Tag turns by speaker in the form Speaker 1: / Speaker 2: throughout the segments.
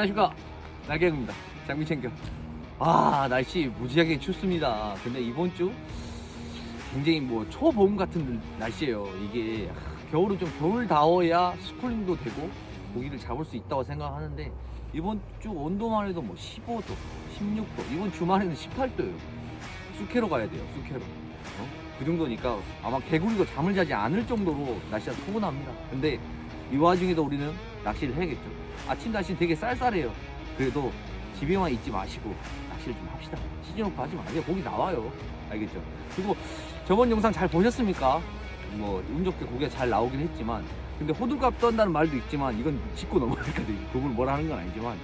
Speaker 1: 안녕하십니까. 날개입니다. 장미 챙겨. 아 날씨 무지하게 춥습니다. 근데 이번 주 굉장히 뭐 초봄 같은 날씨예요. 이게 하, 겨울은 좀 겨울다워야 스쿨링도 되고 고기를 잡을 수 있다고 생각하는데 이번 주 온도만 해도 뭐 15도 16도 이번 주말에는 18도예요. 쑥회로 가야 돼요 쑥회로. 어? 그 정도니까 아마 개구리도 잠을 자지 않을 정도로 날씨가 포근합니다. 근데 이 와중에도 우리는 낚시를 해야겠죠 아침 날씨 되게 쌀쌀해요. 그래도 집에만 있지 마시고 낚시를 좀 합시다. 시즌 오프 하지 마세요. 고기 나와요. 알겠죠? 그리고 저번 영상 잘 보셨습니까? 뭐 운 좋게 고기가 잘 나오긴 했지만 근데 호들갑 떤다는 말도 있지만 이건 짚고 넘어가니까 그걸 뭐라 하는 건 아니지만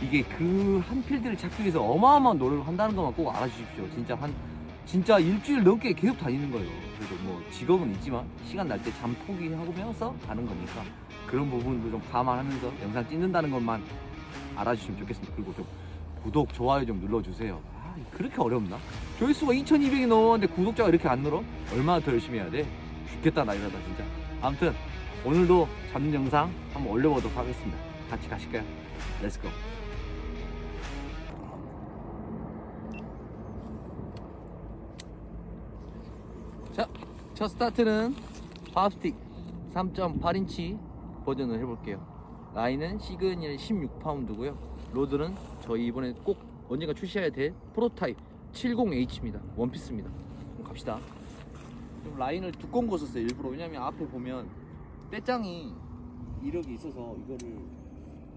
Speaker 1: 이게 그 한 필드를 찾기 위해서 어마어마한 노력을 한다는 것만 꼭 알아주십시오. 진짜 한 진짜 일주일 넘게 계속 다니는 거예요. 그래도 뭐 직업은 있지만 시간 날 때 잠 포기하면서 가는 거니까 그런 부분도 좀 감안하면서 영상 찍는다는 것만 알아주시면 좋겠습니다. 그리고 좀 구독, 좋아요 좀 눌러주세요. 아, 그렇게 어렵나? 조회수가 2,200이 넘었는데 구독자가 이렇게 안 늘어? 얼마나 더 열심히 해야 돼? 죽겠다 나 이러다 진짜. 아무튼 오늘도 잡는 영상 한번 올려보도록 하겠습니다. 같이 가실까요? 렛츠고. 첫 스타트는 밥스틱 3.8인치 버전을 해볼게요. 라인은 시그니엘 16파운드고요. 로드는 저희 이번에 꼭 언젠가 출시해야 될 프로타입 70H입니다. 원피스입니다. 그럼 갑시다. 좀 라인을 두꺼운 거 썼어요. 일부러. 왜냐면 앞에 보면 떼짱이 이력이 있어서 이거를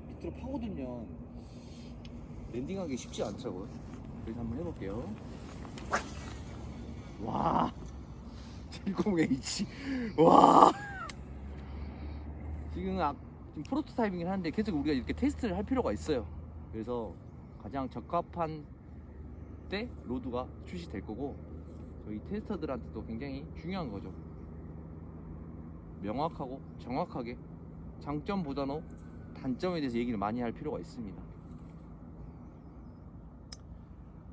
Speaker 1: 밑으로 파고들면 랜딩하기 쉽지 않더라고요. 그래서 한번 해볼게요. 와 70H 와. 지금 아, 지금 프로토타입이긴 한데 계속 우리가 이렇게 테스트를 할 필요가 있어요. 그래서 가장 적합한 때 로드가 출시될 거고 저희 테스터들한테도 굉장히 중요한 거죠. 명확하고 정확하게 장점보다는 단점에 대해서 얘기를 많이 할 필요가 있습니다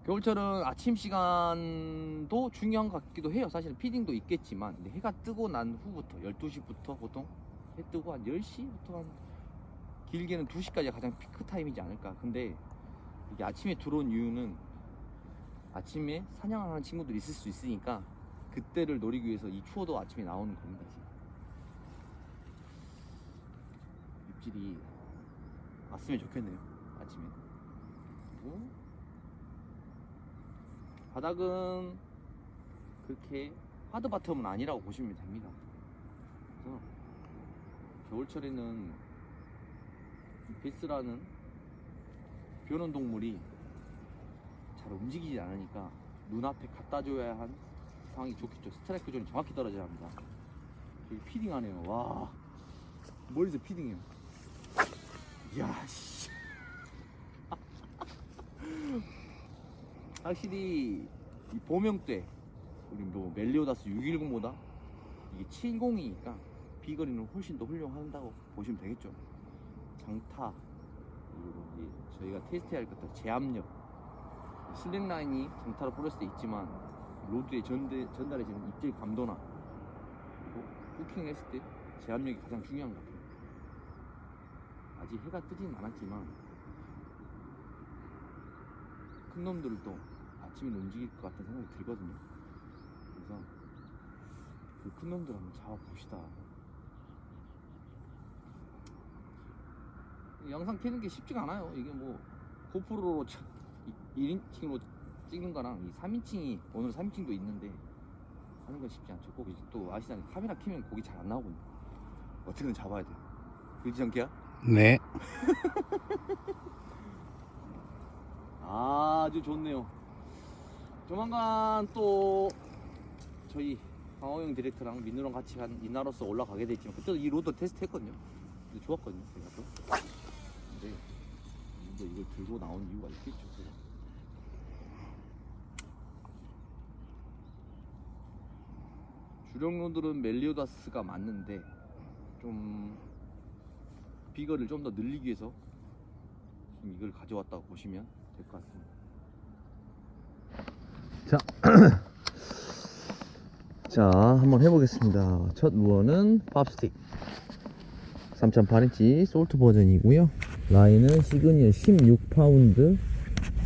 Speaker 1: 겨울철은 아침 시간도 중요한 것 같기도 해요. 사실 피딩도 있겠지만 근데 해가 뜨고 난 후부터 12시부터 보통 해 뜨고 한 10시부터 한 길게는 2시까지가 가장 피크 타임이지 않을까. 근데 이게 아침에 들어온 이유는 아침에 사냥하는 친구들이 있을 수 있으니까 그때를 노리기 위해서 이 추워도 아침에 나오는 겁니다. 입질이 왔으면 좋겠네요. 아침에. 그리고 바닥은 그렇게 하드 바텀은 아니라고 보시면 됩니다. 그래서 겨울철에는 비스라는 변온 동물이 잘 움직이지 않으니까 눈앞에 갖다 줘야 한 상황이 좋겠죠. 스트라이크 존이 정확히 떨어져야 합니다. 여기 피딩하네요. 와 멀리서 피딩해요. 이야 씨. 확실히 이 보명 때 우리 뭐 멜리오다스 610보다 이게 70이니까 비거리는 훨씬 더 훌륭한다고 보시면 되겠죠. 장타 그리고 저희가 테스트해야 할 것들 제압력 슬랙 라인이 장타로 뿌렸을 때 있지만 로드에 전대, 전달해지는 입질 감도나 그리고 후킹을 했을 때 제압력이 가장 중요한 것 같아요. 아직 해가 뜨진 않았지만 큰 놈들도 아침에 움직일 것 같은 생각이 들거든요. 그래서 그 큰 놈들 한번 잡아봅시다. 이 영상 켜는 게 쉽지가 않아요. 이게 뭐 고프로로 1인칭으로 찍는 거랑 이 3인칭이 오늘 3인칭도 있는데 하는 건 쉽지 않죠. 꼭 이제 또 아시잖아요. 카메라 켜면 고기 잘 안 나오거든요. 어떻게든 잡아야 돼요. 그지 않게야?
Speaker 2: 네.
Speaker 1: 아주 좋네요. 조만간 또 저희 강호영 디렉터랑 민우랑 같이 한 이나로서 올라가게 됐지만 그때도 이 로드 테스트 했거든요. 근데 좋았거든요. 제가 또. 근데 먼저 이걸 들고 나온 이유가 있겠죠. 제가. 주력 로드는 멜리오다스가 맞는데 좀 비거를 좀 더 늘리기 위해서 지금 이걸 가져왔다고 보시면 될 것 같습니다.
Speaker 3: 자, 한번 해보겠습니다. 첫 무어는 밥스틱.
Speaker 1: 3.8인치 솔트 버전이고요. 라인은 시그니엘 16파운드.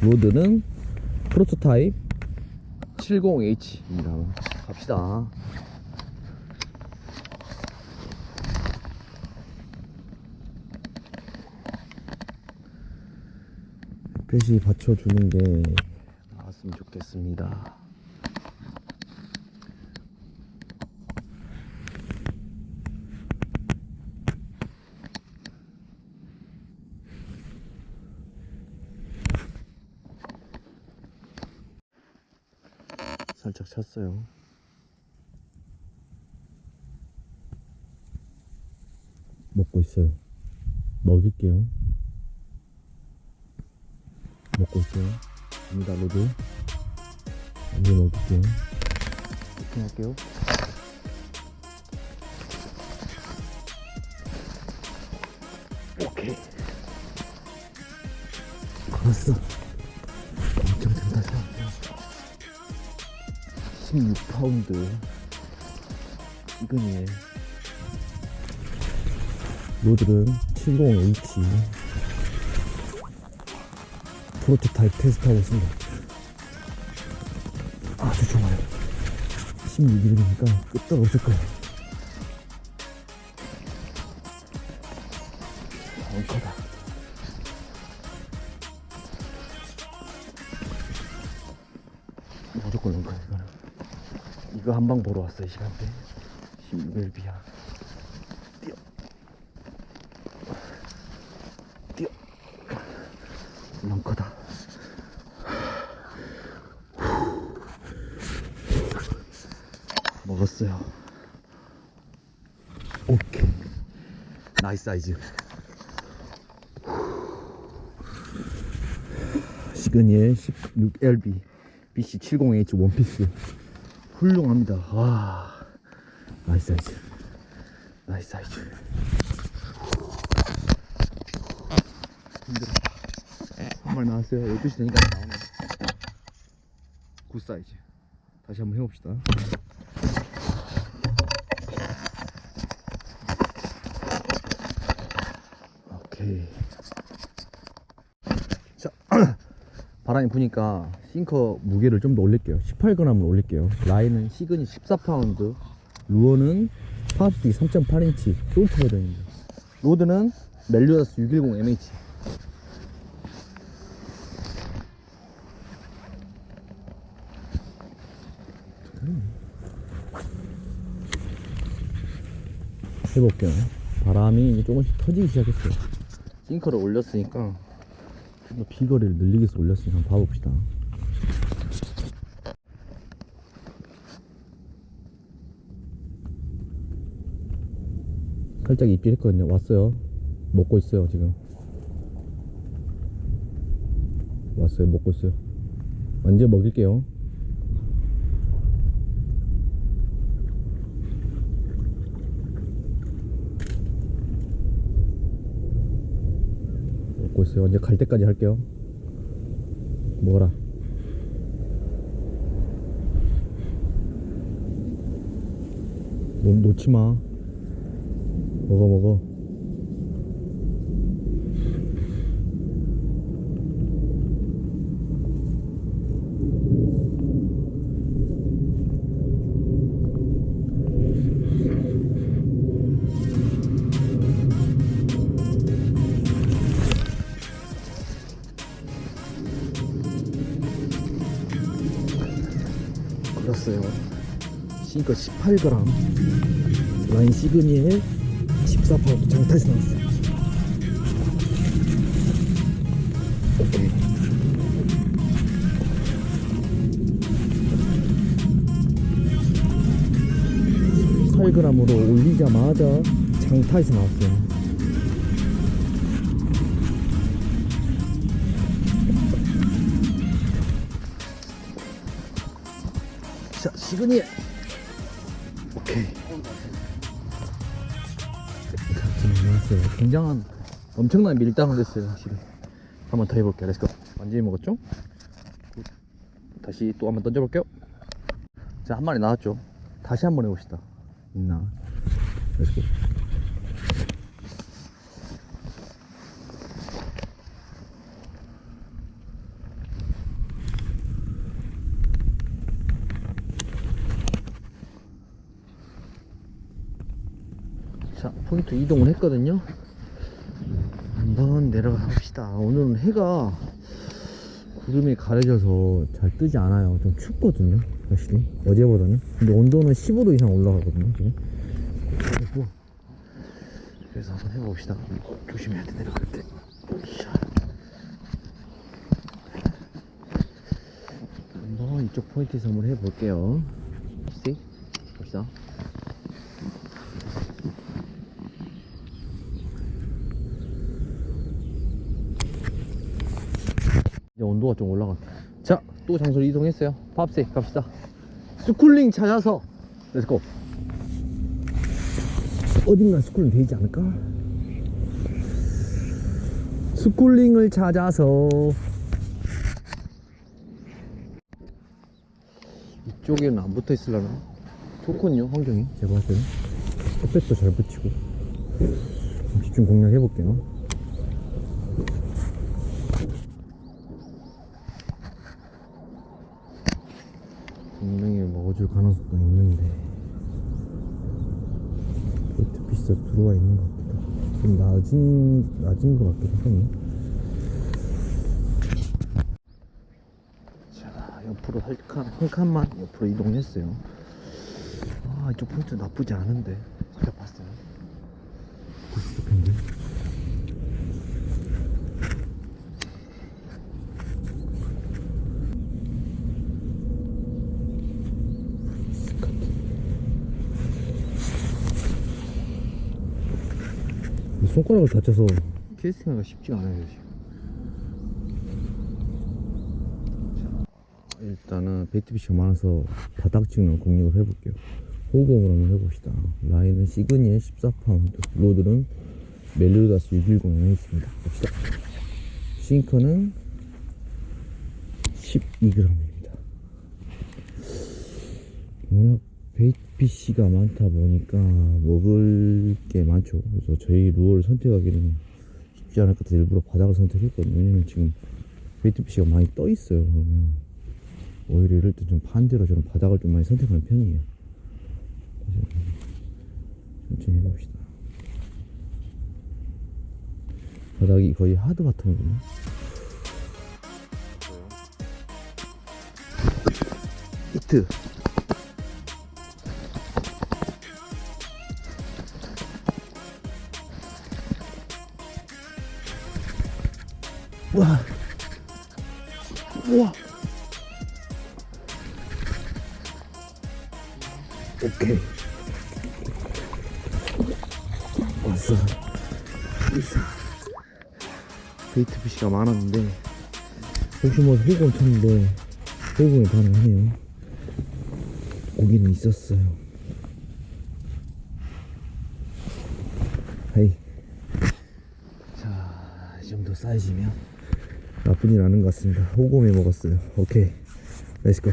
Speaker 1: 로드는 프로토타입 70H입니다. 갑시다. 햇볕이 받쳐주는 게 나왔으면 좋겠습니다 살짝 찼어요. 먹고 있어요. 먹일게요. 먹고 있어요. 갑니다, 로드. 이제 먹을게요. 이렇게 할게요. 오케이. 걸었어. 엄청 된다, 생각해요. 16파운드 이거니 로드는 70H 프로토타입 테스트하고 있습니다 16일이니까 끄떡 없을 거예요. 엉커다. 무조건 엉커 이거는. 이거 한 방 보러 왔어 이 시간대. 16일 비야 뛰어 뛰어 런커다 먹었어요 오케이 나이스 사이즈 시그니엘 16LB BC70H 원피스 훌륭합니다. 와, 나이스 사이즈. 나이스 사이즈. 힘들어. 한 마리 나왔어요. 12시 되니까 나오네. 굿 사이즈. 다시 한번 해봅시다. 오케이. 자, 바람이 부니까 싱커 무게를 좀 더 올릴게요. 18g을 올릴게요. 라인은 시그니 14파운드 루어는 파워스틱 3.8인치 솔트 버전입니다. 로드는 멜리오다스 610MH 해볼게요. 바람이 조금씩 터지기 시작했어요. 싱커를 올렸으니까 비거리를 늘리기 위해서 올렸으니까 한번 봐봅시다. 살짝 입질 했거든요. 왔어요. 먹고 있어요 지금. 왔어요 먹고 있어요. 언제 먹일게요 있어요 언제 갈 때까지 할게요 먹어라 몸 놓지 마. 먹어 먹어. 걸었어요. 싱커 18g. 라인 시그니엘 14파운드 장타에서 나왔어요. 오케이. 팔그램으로 올리자마자 장타에서 나왔어요. 자, 시그니엘. 오케이. 굉장한 엄청난 밀당을 했어요, 확실히. 한번 더 해볼게요. 렛츠고. 완전히 먹었죠? 굿. 다시 또 한번 던져볼게요. 자, 한 마리 나왔죠? 다시 한번 해봅시다. 있나? 렛츠고. 포인트 이동을 했거든요. 한번 내려가 봅시다. 오늘은 해가 구름이 가려져서 잘 뜨지 않아요. 좀 춥거든요. 확실히 어제보다는. 근데 온도는 15도 이상 올라가거든요. 지금. 그래서 한번 해봅시다. 조심해야 돼 내려갈 때. 샤. 한번 이쪽 포인트에서 한번 해볼게요. 씩 벌써. 온도가 좀 올라가. 자, 또 장소를 이동했어요. 팝세 갑시다. 스쿨링 찾아서. 렛츠고. 어딘가 스쿨링 되지 않을까? 스쿨링을 찾아서. 이쪽에는 안 붙어 있으려나? 좋군요, 환경이. 제가 봤을 때는. 햇볕도 잘 붙이고. 집중 공략 해볼게요. 분명히 먹어줄 가능성도 있는데 포인트 피스가 들어와 있는 것 같기도 하고. 좀 낮은, 낮은 것 같기도 하네. 자 옆으로 한, 칸, 한 칸만 옆으로 이동했어요. 아 이쪽 포인트 나쁘지 않은데 제가 봤을 때는 부족한데 이 손가락을 다쳐서. 캐스팅하기가 쉽지가 않아요 지금. 자, 일단은 베이트피쉬가 많아서 바닥 찍는 공략을 해볼게요. 호흡을 한번 해봅시다. 라인은 시그니엘 14파운드. 로드는 멜르가스 610에 있습니다. 봅시다. 싱커는 12g입니다. 워낙 베이트 피쉬가 많다 보니까 먹을 게 많죠. 그래서 저희 루어를 선택하기는 쉽지 않을 것 같아서 일부러 바닥을 선택했거든요. 왜냐면 지금 베이트피쉬가 많이 떠 있어요. 그러면 오히려 이럴 때 좀 반대로 저는 바닥을 좀 많이 선택하는 편이에요. 천천히 해봅시다. 바닥이 거의 하드 바텀이거든요. 히트. 와. 우와. 오케이. 왔어. 있어. 베이트피쉬가 많았는데, 혹시 뭐 호공 쳤는데, 호공이 반응하네요. 고기는 있었어요. 하이. 자, 이 정도 사이즈면 나쁘진 않은 것 같습니다. 호곰에 먹었어요. 오케이. 렛츠고.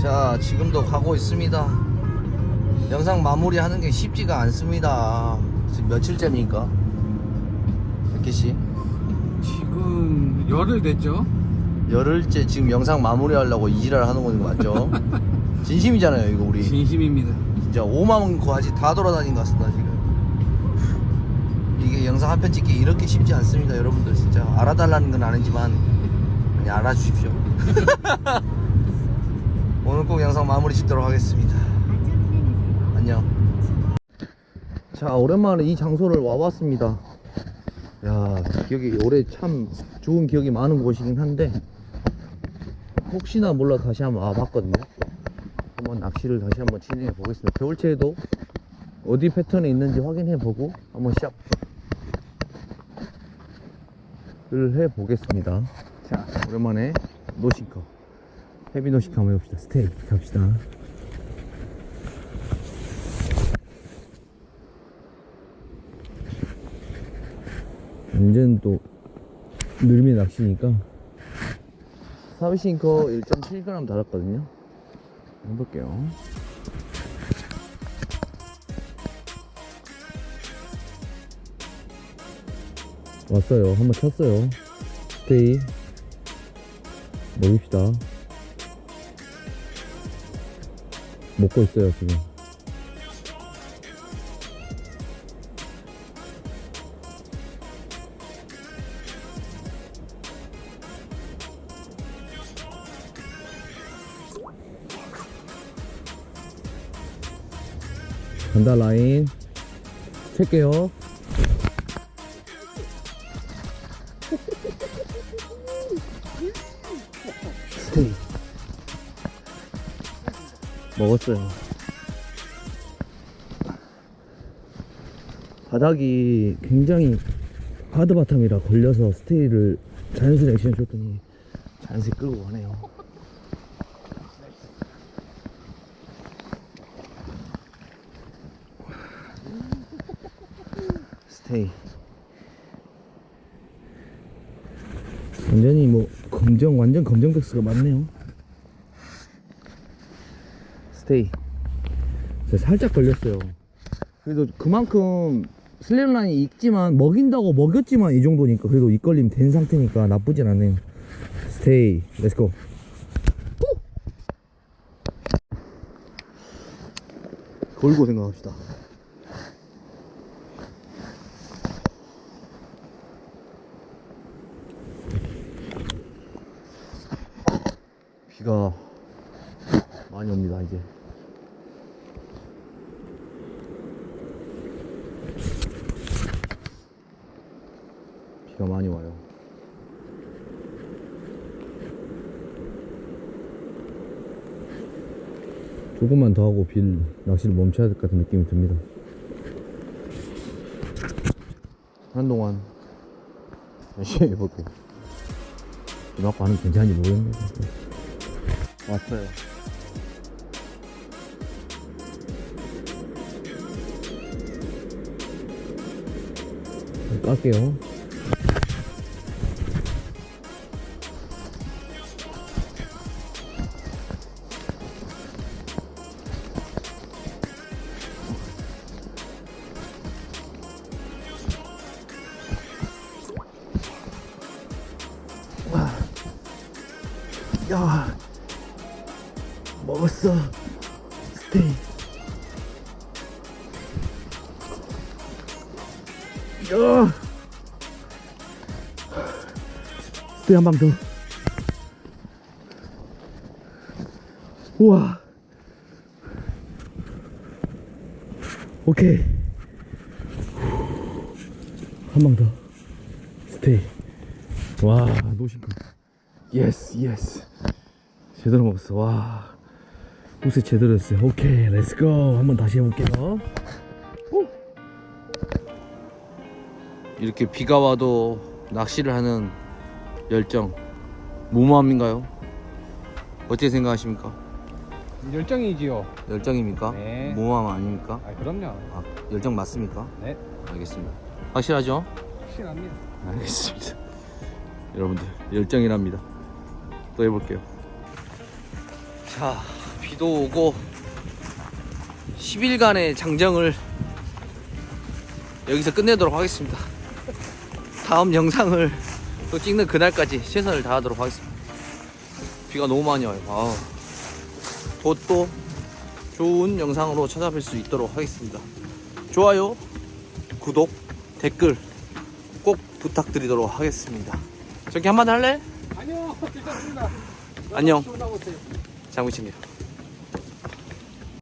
Speaker 1: 자, 지금도 가고 있습니다. 영상 마무리하는 게 쉽지가 않습니다. 지금 며칠째입니까? 백기 씨?
Speaker 2: 지금 열흘 됐죠?
Speaker 1: 열흘째 지금 영상 마무리하려고 이지랄 하는 거 맞죠? 진심이잖아요, 이거 우리.
Speaker 2: 진심입니다.
Speaker 1: 진짜 5만 거지 다 돌아다닌 것 같습니다 지금 영상 한 편 찍기 이렇게 쉽지 않습니다 여러분들. 진짜 알아달라는 건 아니지만 많이 알아주십시오. 오늘 꼭 영상 마무리 짓도록 하겠습니다. 안녕. 자 오랜만에 이 장소를 와봤습니다. 야 기억이 올해 참 좋은 기억이 많은 곳이긴 한데 혹시나 몰라 다시 한번 와봤거든요. 한번 낚시를 다시 한번 진행해 보겠습니다. 겨울채에도 어디 패턴에 있는지 확인해 보고 한번 시합 을해 보겠습니다. 자, 오랜만에 노싱커. 헤비 노싱커 한번 해봅시다. 스테이 갑시다. 완전 또 늘미 낚시니까 사비싱커 1.7g 달았거든요. 해볼게요. 왔어요. 한번 쳤어요. 스테이. 먹입시다. 먹고 있어요 지금 간다 라인 찰게요 스테이 먹었어요. 바닥이 굉장히 하드 바텀이라 걸려서 스테이를 자연스레 액션 줬더니 자연스레 끌고 가네요. 스테이 완전히 뭐 검정 완전 검정 백스가 많네요. 스테이. 살짝 걸렸어요. 그래도 그만큼 슬램라인이 익지만 먹인다고 먹였지만 이 정도니까 그래도 입걸림 된 상태니까 나쁘진 않네요. 스테이 렛츠고 걸고 생각합시다 비가 많이 옵니다 이제 비가 많이 와요. 조금만 더 하고 빌 낚시를 멈춰야 될 것 같은 느낌이 듭니다. 한동안 열심히 해볼게요. 비 맞고 하는 게 괜찮은지 모르겠는데 왔어요. 깔게요 먹었어 스테이 야. 스테이 한 방 더. 우와. 오케이. 한 방 더. 스테이. 와 노싱크 예스 예스 제대로 먹었어. 와 옷에 제대로 했어요 오케이 렛츠고 한번 다시 해볼게요
Speaker 4: 이렇게 비가 와도 낚시를 하는 열정 무모함인가요? 어떻게 생각하십니까?
Speaker 2: 열정이지요.
Speaker 4: 열정입니까?
Speaker 2: 네.
Speaker 4: 무모함 아닙니까?
Speaker 2: 아 그럼요.
Speaker 4: 아, 열정 맞습니까?
Speaker 2: 네.
Speaker 4: 알겠습니다. 확실하죠?
Speaker 2: 확실합니다.
Speaker 4: 알겠습니다. 여러분들 열정이랍니다. 또 해볼게요. 자, 비도 오고 10일간의 장정을 여기서 끝내도록 하겠습니다. 다음 영상을 또 찍는 그날까지 최선을 다하도록 하겠습니다. 비가 너무 많이 와요. 아우. 또 좋은 영상으로 찾아뵐 수 있도록 하겠습니다. 좋아요, 구독, 댓글 꼭 부탁드리도록 하겠습니다. 저기 한마디 할래?
Speaker 2: 아니요, 괜찮습니다.
Speaker 4: 안녕. 장구치입니다.